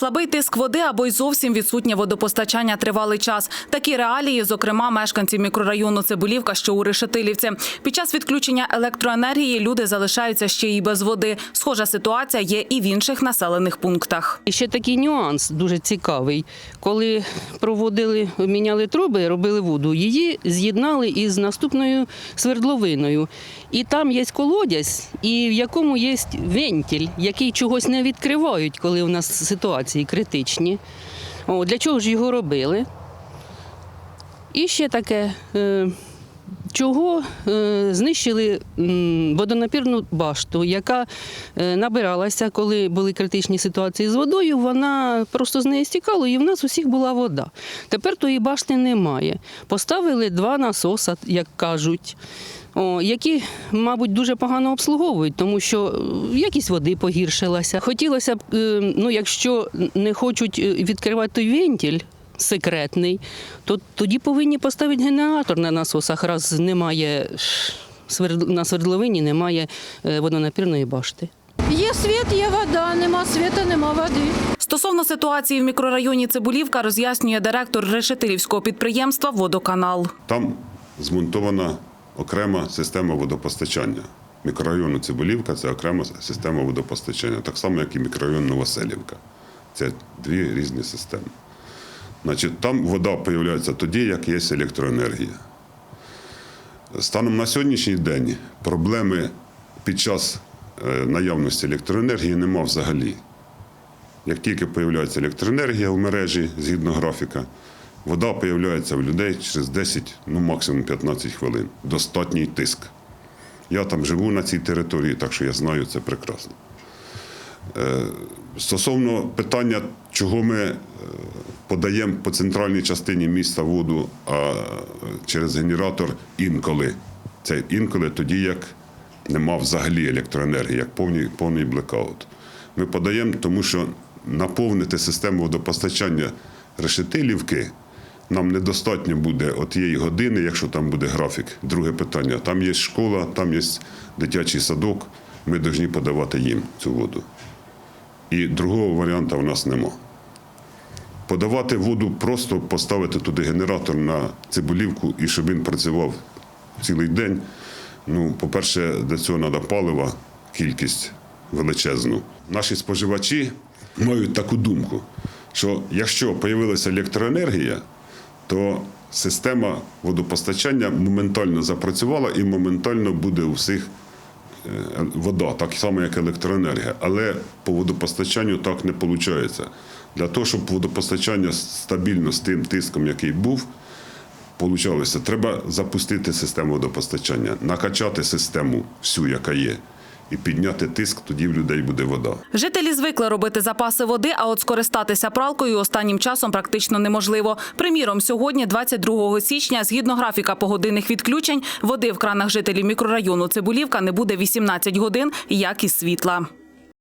Слабий тиск води або й зовсім відсутнє водопостачання тривалий час. Такі реалії, зокрема, мешканці мікрорайону Цибулівка, що у Решетилівці. Під час відключення електроенергії люди залишаються ще й без води. Схожа ситуація є і в інших населених пунктах. І ще такий нюанс дуже цікавий. Коли проводили, міняли труби, робили воду, її з'єднали із наступною свердловиною. І там є колодязь, і в якому є вентиль, який чогось не відкривають, коли у нас ситуації критичні. О, для чого ж його робили? І ще таке. Е, Чого е, знищили водонапірну башту, яка е, набиралася, коли були критичні ситуації з водою, вона просто з неї стікала, і в нас усіх була вода. Тепер тої башти немає. Поставили два насоса, як кажуть. О, які, мабуть, дуже погано обслуговують, тому що е, якість води погіршилася. Хотілося б, ну, якщо не хочуть відкривати той вентиль, секретний, то тоді повинні поставити генератор на насосах, раз немає сверд- на свердловині немає е, водонапірної башти. Є світ, є вода, нема світу, нема води. Стосовно ситуації в мікрорайоні Цибулівка роз'яснює директор Решетилівського підприємства Водоканал. Там змонтована окрема система водопостачання. Мікрорайону Цибулівка це окрема система водопостачання, так само, як і мікрорайон Новоселівка. Це дві різні системи. Значить, там вода з'являється тоді, як є електроенергія. Станом на сьогоднішній день проблеми під час е, наявності електроенергії нема взагалі. Як тільки з'являється електроенергія в мережі згідно графіка, вода з'являється в людей через 10, ну максимум 15 хвилин. Достатній тиск. Я там живу на цій території, так що я знаю це прекрасно. Е, Стосовно питання, чого ми е, подаємо по центральній частині міста воду, а е, через генератор інколи. Це інколи тоді, як нема взагалі електроенергії, як повний, повний блекаут. Ми подаємо, тому що наповнити систему водопостачання решетилівки нам недостатньо буде от години, якщо там буде графік. Друге питання. Там є школа, там є дитячий садок. Ми повинні подавати їм цю воду. І другого варіанту в нас нема. Подавати воду, просто поставити туди генератор на цибулівку і щоб він працював цілий день. Ну, по-перше, для цього треба палива, кількість величезну. Наші споживачі мають таку думку, що якщо з'явилася електроенергія, то система водопостачання моментально запрацювала і моментально буде у всіх вода, так само, як електроенергія. Але по водопостачанню так не виходить. Для того, щоб водопостачання стабільно з тим тиском, який був, получалося, треба запустити систему водопостачання, накачати систему всю, яка є, і підняти тиск, тоді в людей буде вода. Жителі звикли робити запаси води, а от скористатися пралкою останнім часом практично неможливо. Приміром, сьогодні, 22 січня, згідно графіка погодинних відключень, води в кранах жителів мікрорайону Цибулівка не буде 18 годин, як і світла.